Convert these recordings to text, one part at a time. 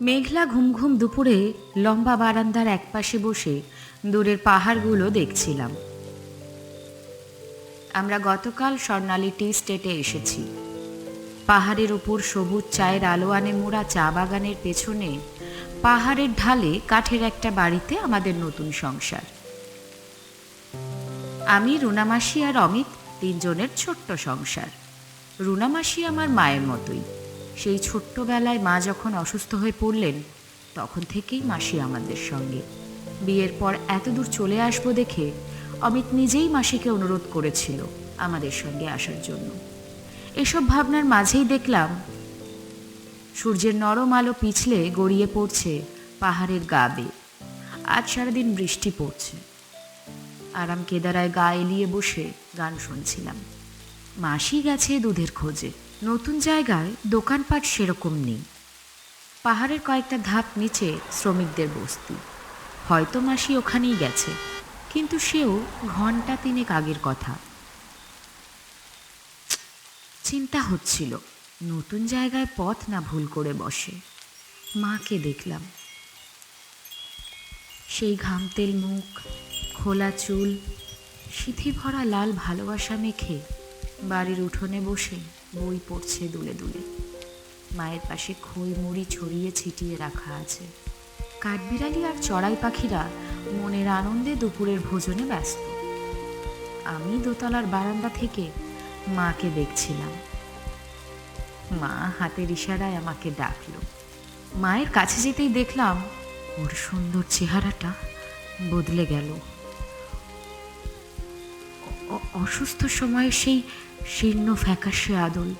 মেঘলা ঘুম ঘুম দুপুরে লম্বা বারান্দার একপাশে বসে দূরের পাহাড়গুলো দেখছিলাম। আমরা গতকাল স্বর্ণালী টি স্টেটে এসেছি। পাহাড়ের উপর সবুজ চায়ের আলোয়ানে মোড়া চা বাগানের পেছনে পাহাড়ের ঢালে কাঠের একটা বাড়িতে আমাদের নতুন সংসার। আমি, রুনামাসি আর অমিত তিনজনের ছোট্ট সংসার। রুনামাসি আমার মায়ের মতোই। সেই ছোট্টবেলায় মা যখন অসুস্থ হয়ে পড়লেন, তখন থেকেই মাসি আমাদের সঙ্গে। বিয়ের পর এত দূর চলে আসব দেখে অমিত নিজেই মাসিকে অনুরোধ করেছিল আমাদের সঙ্গে আসার জন্য। এসব ভাবনার মাঝেই দেখলাম, সূর্যের নরম আলো পিছলে গড়িয়ে পড়ছে পাহাড়ের গা বেয়ে। আজ সারাদিন বৃষ্টি পড়ছে। আরাম কেদারায় গা এলিয়ে বসে গান শুনছিলাম। মাসি গেছে দুধের খোঁজে। নতুন জায়গায় দোকানপাট সেরকম নেই। পাহাড়ের কয়েকটা ধাপ নিচে শ্রমিকদের বস্তি। হয়তো মাসি ওখানেই গেছে, কিন্তু সেও ঘণ্টা তিনেক আগের কথা। চিন্তা হচ্ছিল, নতুন জায়গায় পথ না ভুল করে বসে। মাকে দেখলাম। সেই ঘামতেল মুখ, খোলা চুল, সিথি ভরা লাল ভালোবাসা মেখে বাড়ির উঠোনে বসে। বই পড়ছে দুলে দুলে। মায়ের পাশে খই মুড়ি ছড়িয়ে ছিটিয়ে রাখা আছে। কাঠবিড়ালি আর চড়াই পাখিরা মনের আনন্দে দুপুরের ভোজনে ব্যস্ত। আমি দোতলার বারান্দা থেকে মাকে দেখছিলাম। মা হাতের ইশারায় আমাকে ডাকলো। মায়ের কাছে যেতেই দেখলাম ওর সুন্দর চেহারাটা বদলে গেল। অসুস্থ সময়ে সেই শীর্ণ ফ্যাকাশে আদল।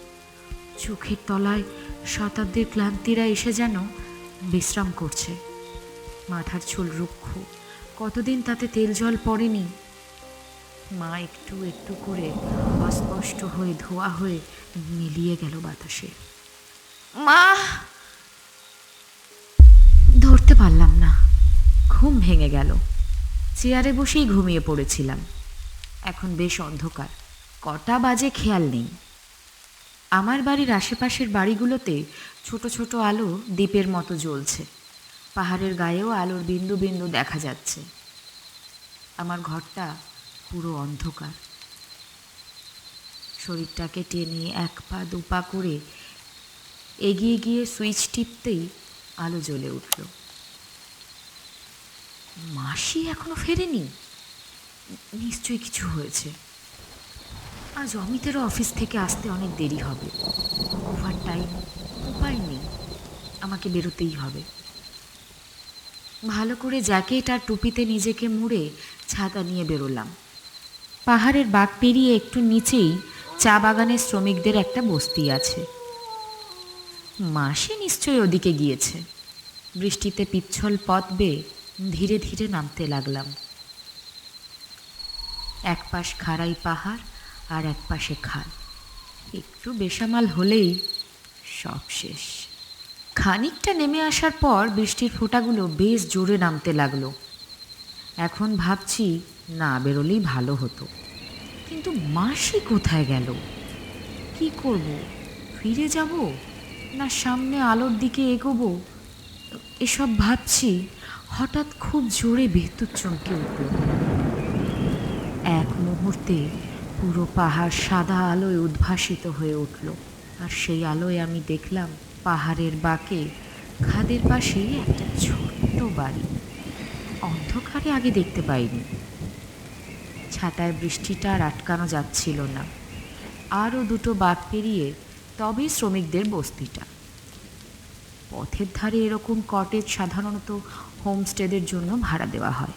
চোখের তলায় শতাব্দীর ক্লান্তিরা এসে যেন বিশ্রাম করছে। মাথার চুল রুক্ষ। কতদিন তাতে তেল জল পড়েনি? মা একটু একটু করে অস্পষ্ট হয়ে ধোয়া হয়ে মিলিয়ে গেল বাতাসে। মা! ধরতে পারলাম না। ঘুম ভেঙে গেল। চেয়ারে বসেই ঘুমিয়ে পড়েছিলাম। এখন বেশ অন্ধকার। কটা বাজে খেয়াল নেই। আমার বাড়ির আশেপাশের বাড়িগুলোতে ছোট ছোট আলো দ্বীপের মতো জ্বলছে। পাহাড়ের গায়েও আলোর বিন্দু বিন্দু দেখা যাচ্ছে। আমার ঘরটা পুরো অন্ধকার। শরীরটাকে টেনে এক পা দু পা করে এগিয়ে গিয়ে সুইচ টিপতেই আলো জ্বলে উঠল। মাসি এখনও ফেরেনি? নিশ্চয়ই কিছু হয়েছে। আজ অমিতেরও অফিস থেকে আসতে অনেক দেরি হবে। ওভার টাইম উপায় নেই। আমাকে বেরোতেই হবে। ভালো করে জ্যাকেট আর টুপিতে নিজেকে মুড়ে ছাতা নিয়ে বেরোলাম। পাহাড়ের বাগ পেরিয়ে একটু নিচেই চা বাগানের শ্রমিকদের একটা বস্তি আছে। মাসি নিশ্চয়ই ওদিকে গিয়েছে। বৃষ্টিতে পিচ্ছল পথ বেয়ে ধীরে ধীরে নামতে লাগলাম। এক পাশ খাড়াই পাহাড় আর এক পাশে খাল একটু বেসামাল হলেই সব শেষ। খানিকটা নেমে আসার পর বৃষ্টির ফোঁটাগুলো বেশ জোরে নামতে লাগল। এখন ভাবছি, না, বেরোলেই ভালো হতো। কিন্তু মাসি কোথায় গেল? কি করব? ফিরে যাব? না সামনে আলোর দিকে এগোবো? এসব ভাবছি, হঠাৎ খুব জোরে বিদ্যুৎ চমকে উঠল। এক মুহূর্তে পুরো পাহাড় সাদা আলোয় উদ্ভাসিত হয়ে উঠল। আর সেই আলোয় আমি দেখলাম পাহাড়ের বাঁকে, খাদের পাশেই একটা ছোট্ট বাড়ি। অন্ধকারে আগে দেখতে পাইনি। ছাতায় বৃষ্টিটা আর আটকানো যাচ্ছিল না। আরও দুটো বাঘ পেরিয়ে তবেই শ্রমিকদের বস্তিটা। পথের ধারে এরকম কটেজ সাধারণত হোমস্টেদের জন্য ভাড়া দেওয়া হয়।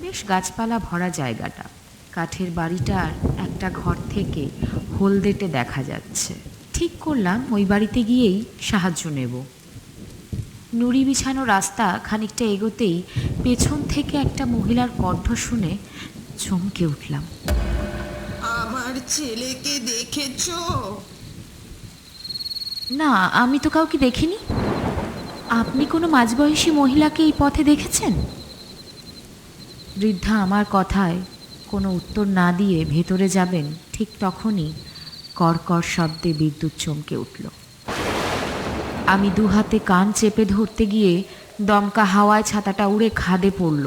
বেশ গাছপালা ভরা জায়গাটা। কাঠের বাড়িটার একটা ঘর থেকে হলদেটে দেখা যাচ্ছে। ঠিক করলাম ওই বাড়িতে গিয়েই সাহায্য নেব। নুড়ি বিছানো রাস্তা খানিকটা এগোতেই পেছন থেকে একটা মহিলার কণ্ঠ শুনে চমকে উঠলাম। আমার ছেলেকে দেখেছ? না আমি তো কাউকে দেখিনি। আপনি কোনো মাঝবয়সী মহিলাকে এই পথে দেখেছেন? বৃদ্ধা আমার কথায় কোনো উত্তর না দিয়ে ভেতরে যাবেন ঠিক তখনই কড়কড় শব্দে বিদ্যুৎ চমকে উঠল। আমি দু হাতে কান চেপে ধরতে গিয়ে দমকা হাওয়ায় ছাতাটা উড়ে খাদে পড়ল।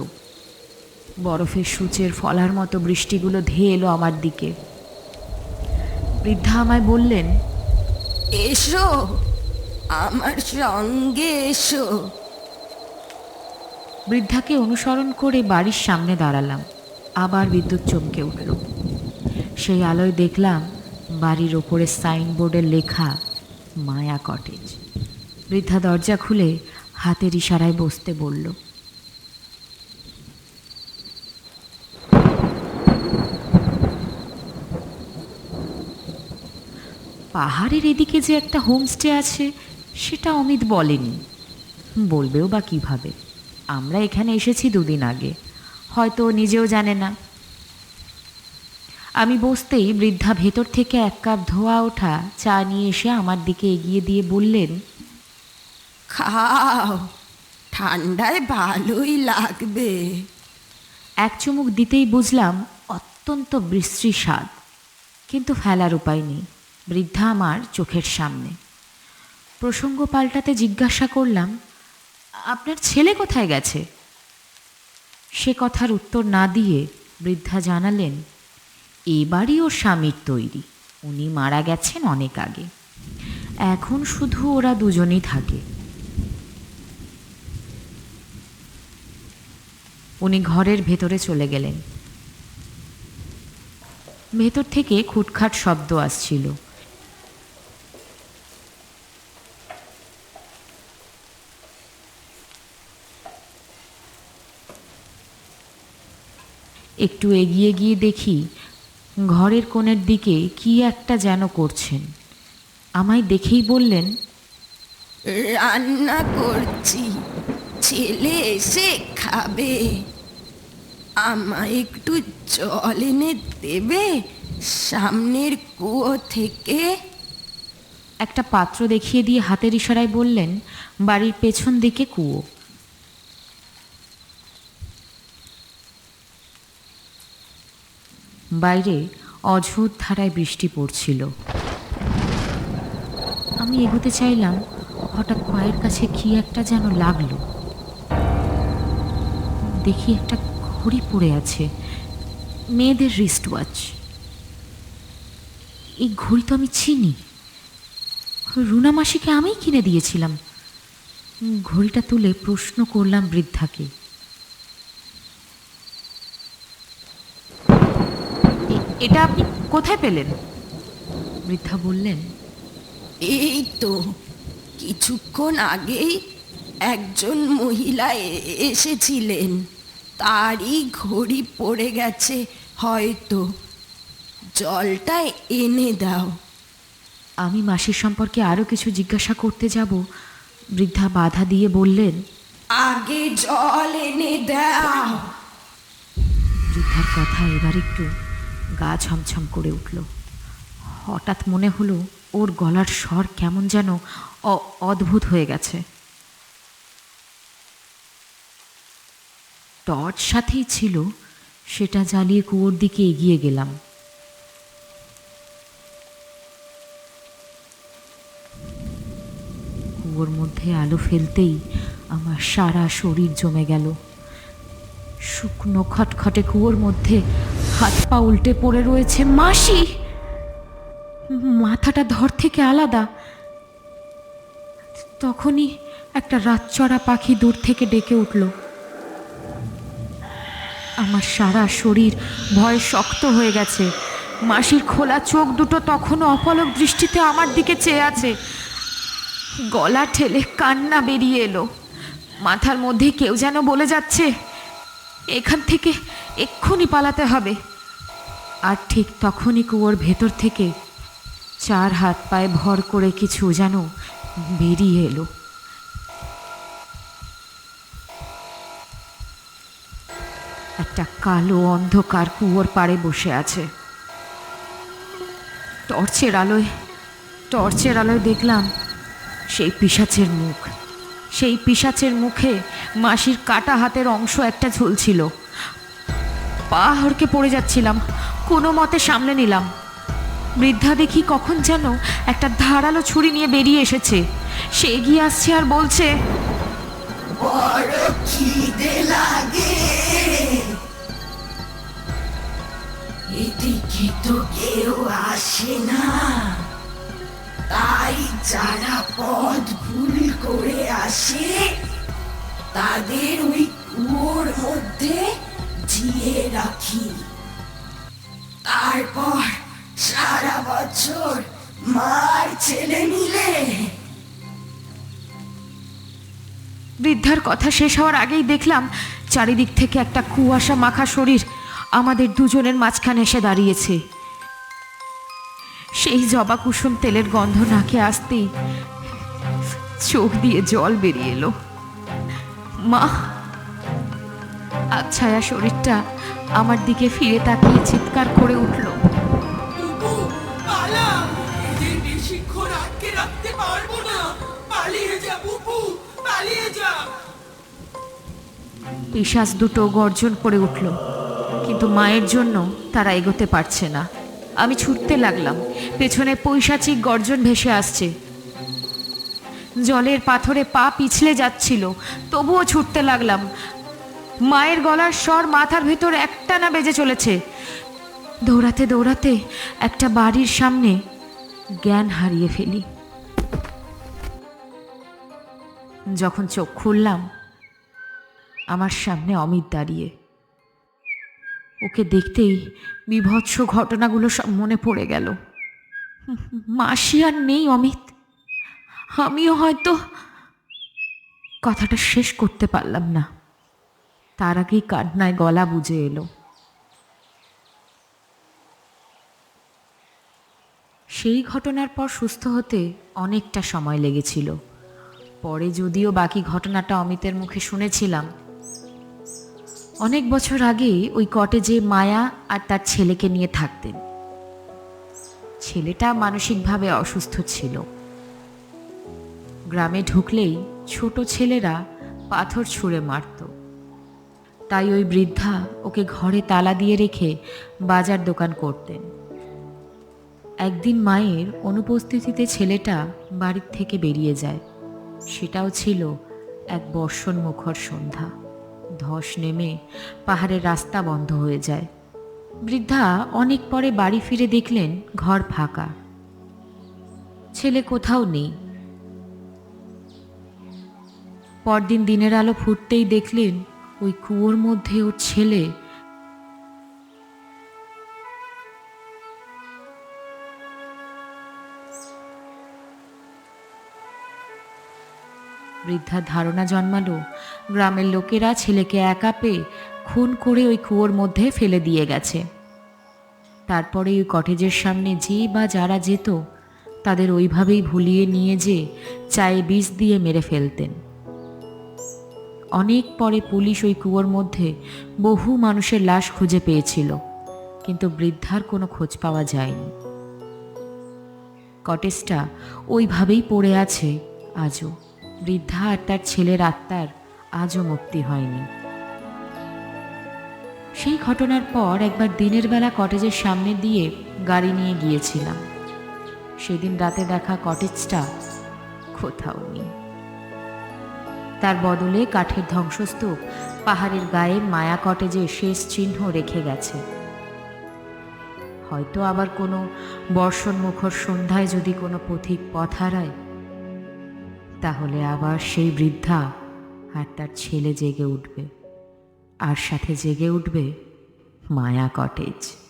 বরফের সূচের ফলার মতো বৃষ্টিগুলো ধেয়ে এলো আমার দিকে। বৃদ্ধা আমায় বললেন এসো আমার সঙ্গে এসো। বৃদ্ধাকে অনুসরণ করে বাড়ির সামনে দাঁড়ালাম। আবার বিদ্যুৎ চমকে উঠল। সেই আলোয় দেখলাম বাড়ির ওপরে সাইনবোর্ডে লেখা, মায়া কটেজ। বৃদ্ধা দরজা খুলে হাতের ইশারায় বসতে বলল, পাহাড়ের এদিকে যে একটা হোমস্টে আছে, সেটা অমিত বলেনি। বলবেও বা কীভাবে? আমরা এখানে এসেছি দুদিন আগে। হয়তো নিজেও জানে না। আমি বসতেই বৃদ্ধা ভেতর থেকে এক কাপ ধোয়া ওঠা চা নিয়ে এসে আমার দিকে এগিয়ে দিয়ে বললেন খাও ঠান্ডায় ভালোই লাগবে। এক চুমুক দিতেই বুঝলাম অত্যন্ত বিশ্রী স্বাদ কিন্তু ফেলার উপায় নেই বৃদ্ধা আমার চোখের সামনে। প্রসঙ্গ পাল্টাতে জিজ্ঞাসা করলাম আপনার ছেলে কোথায় গেছে? সে কথার উত্তর না দিয়ে বৃদ্ধা জানালেন, এবারই ওর স্বামীর তৈরি। উনি মারা গেছেন অনেক আগে। এখন শুধু ওরা দুজনেই থাকে। উনি ঘরের ভেতরে চলে গেলেন। ভেতর থেকে খুটখাট শব্দ আসছিল। একটু এগিয়ে গিয়ে দেখি ঘরের কোণের দিকে কি একটা যেন করছেন। আমায় দেখেই বললেন রান্না করছি ছেলে এসে খাবে। আমায় একটু জল এনে দেবে সামনের কুয়ো থেকে। একটা পাত্র দেখিয়ে দিয়ে হাতের ইশারায় বললেন বাড়ির পেছন দিকে কুয়ো। বাইরে অঝোর ধারায় বৃষ্টি পড়ছিল। আমি এগোতে চাইলাম, হঠাৎ পায়ের কাছে কি একটা যেন লাগল। দেখি একটা ঘড়ি পড়ে আছে, মেয়েদের রিস্ট ওয়াচ এই ঘড়ি তো আমি চিনি। রুনা মাসিকে আমিই কিনে দিয়েছিলাম। ঘড়িটা তুলে প্রশ্ন করলাম বৃদ্ধাকে "এ- এটা আপনি কোথায় পেলেন? বৃদ্ধা বললেন এই তো কিছুক্ষণ আগেই একজন মহিলা এ- এসেছিলেন। তারই ঘড়ি পড়ে গেছে হয়তো। জলটা এনে দাও। আমি মাসির সম্পর্কে আরও কিছু জিজ্ঞাসা করতে যাব। বৃদ্ধা বাধা দিয়ে বললেন আগে জল এনে দাও। বৃদ্ধার কথা এবার একটু গা ছমছম করে উঠল। হঠাৎ মনে হলো ওর গলার স্বর কেমন যেন অদ্ভুত হয়ে গেছে। টর্চ সাথেই ছিল, সেটা জ্বালিয়ে কুয়োর দিকে এগিয়ে গেলাম। কুয়োর মধ্যে আলো ফেলতেই আমার সারা শরীর জমে গেল। শুকনো খটখটে কুয়োর মধ্যে হাত পা উল্টে পড়ে রয়েছে। মাসি! মাথাটা ধর থেকে আলাদা। তখনই একটা রাতচড়া পাখি দূর থেকে ডেকে উঠল। আমার সারা শরীর ভয়ে শক্ত হয়ে গেছে। মাসির খোলা চোখ দুটো তখনও অপলক দৃষ্টিতে আমার দিকে চেয়ে আছে। গলা ঠেলে কান্না বেরিয়ে এলো। মাথার মধ্যে কেউ যেন বলে যাচ্ছে, এখান থেকে এক্ষুনি পালাতে হবে। আর ঠিক তখনই কুয়োর ভেতর থেকে চার হাত পায়ে ভর করে কিছু যেন বেরিয়ে এলো। একটা কালো অন্ধকার কুয়োর পাড়ে বসে আছে। টর্চের আলোয় টর্চের আলোয় দেখলাম সেই পিশাচের মুখ। সেই পিশাচের মুখে মাসির কাটা হাতের অংশ একটা ঝুলছিল। পা হড়কে পড়ে যাচ্ছিলাম। কোনো মতে সামলে নিলাম। বৃদ্ধা দেখি কখন যেন একটা ধারালো ছুরি নিয়ে বেরিয়ে এসেছে। সে এগিয়ে আসছে আর বলছে কেউ আসে না। তাই যারা পথ ভুল করে আসে, তাদের ওই কুয়োর মধ্যে জিয়ে রাখি। তারপর সারা বছর মার ছেলে বৃদ্ধার কথা শেষ হওয়ার আগেই দেখলাম চারিদিক থেকে একটা কুয়াশা মাখা শরীর আমাদের দুজনের মাঝখানে এসে দাঁড়িয়েছে। সেই জবা কুসুম তেলের গন্ধ নাকে আসতেই চোখ দিয়ে জল বেরিয়ে এলো। মা! আচ্ছায়া শরীরটা আমার দিকে ফিরে তাকিয়ে চিৎকার করে উঠল। পিশাচ দুটো গর্জন করে উঠল কিন্তু মায়ের জন্য তারা এগোতে পারছে না। আমি ছুটতে লাগলাম পেছনে পৈশাচিক গর্জন ভেসে আসছে। জলের পাথরে পা পিছলে যাচ্ছিল তবুও ছুটতে লাগলাম মায়ের গলার স্বর মাথার ভেতর একটা না বেজে চলেছে। দৌড়াতে দৌড়াতে একটা বাড়ির সামনে জ্ঞান হারিয়ে ফেলি। যখন চোখ খুললাম, আমার সামনে অমিত দাঁড়িয়ে। ওকে দেখতেই বিভৎস ঘটনাগুলো সব মনে পড়ে গেল। মাসি আর নেই অমিত। আমিও হয়তো কথাটা শেষ করতে পারলাম না। তার আগেই কান্নায় গলা বুঝে এলো। সেই ঘটনার পর সুস্থ হতে অনেকটা সময় লেগেছিল। পরে যদিও বাকি ঘটনাটা অমিতের মুখে শুনেছিলাম। অনেক বছর আগে ওই কটেজে মায়া আর তার ছেলেকে নিয়ে থাকতেন। ছেলেটা মানসিকভাবে অসুস্থ ছিল। গ্রামে ঢুকলেই ছোট ছেলেরা পাথর ছুঁড়ে মারত। তাই ওই বৃদ্ধা ওকে ঘরে তালা দিয়ে রেখে বাজার দোকান করতেন। একদিন মায়ের অনুপস্থিতিতে ছেলেটা বাড়ির থেকে বেরিয়ে যায়। সেটাও ছিল এক বর্ষণ মুখর সন্ধ্যা। ধস নেমে পাহাড়ের রাস্তা বন্ধ হয়ে যায়। বৃদ্ধা অনেক পরে বাড়ি ফিরে দেখলেন ঘর ফাঁকা। ছেলে কোথাও নেই। পরদিন দিনের আলো ফুটতেই দেখলেন ওই কুয়োর মধ্যে ওর ছেলে। বৃদ্ধার ধারণা জন্মালো, গ্রামের লোকেরা ছেলেকে একা পেয়ে খুন করে ওই কুয়োর মধ্যে ফেলে দিয়ে গেছে। তারপরে ওই কটেজের সামনে যে বা যারা যেত, তাদের ওইভাবেই ভুলিয়ে নিয়ে যে চায়ে বিষ দিয়ে মেরে ফেলতেন। অনেক পরে পুলিশ ওই কুয়োর মধ্যে বহু মানুষের লাশ খুঁজে পেয়েছিল, কিন্তু বৃদ্ধার কোনো খোঁজ পাওয়া যায়নি। কটেজটা ওইভাবেই পড়ে আছে, আজও। বৃদ্ধা আর তার ছেলের আত্মার আজও মুক্তি হয়নি। সেই ঘটনার পর একবার দিনের বেলা কটেজের সামনে দিয়ে গাড়ি নিয়ে গিয়েছিলাম। সেদিন রাতে দেখা কটেজটা কোথাও নেই। তার বদলে কাঠের ধ্বংসস্তূপ, পাহাড়ের গায়ে মায়া কটেজে শেষ চিহ্ন রেখে গেছে। হয়তো আবার কোনো বর্ষণ মুখর সন্ধ্যায় যদি কোনো পথিক পথ হারায়, তাহলে আবার সেই বৃদ্ধা আর তার ছেলে জেগে উঠবে। আর সাথে জেগে উঠবে মায়া কটেজ।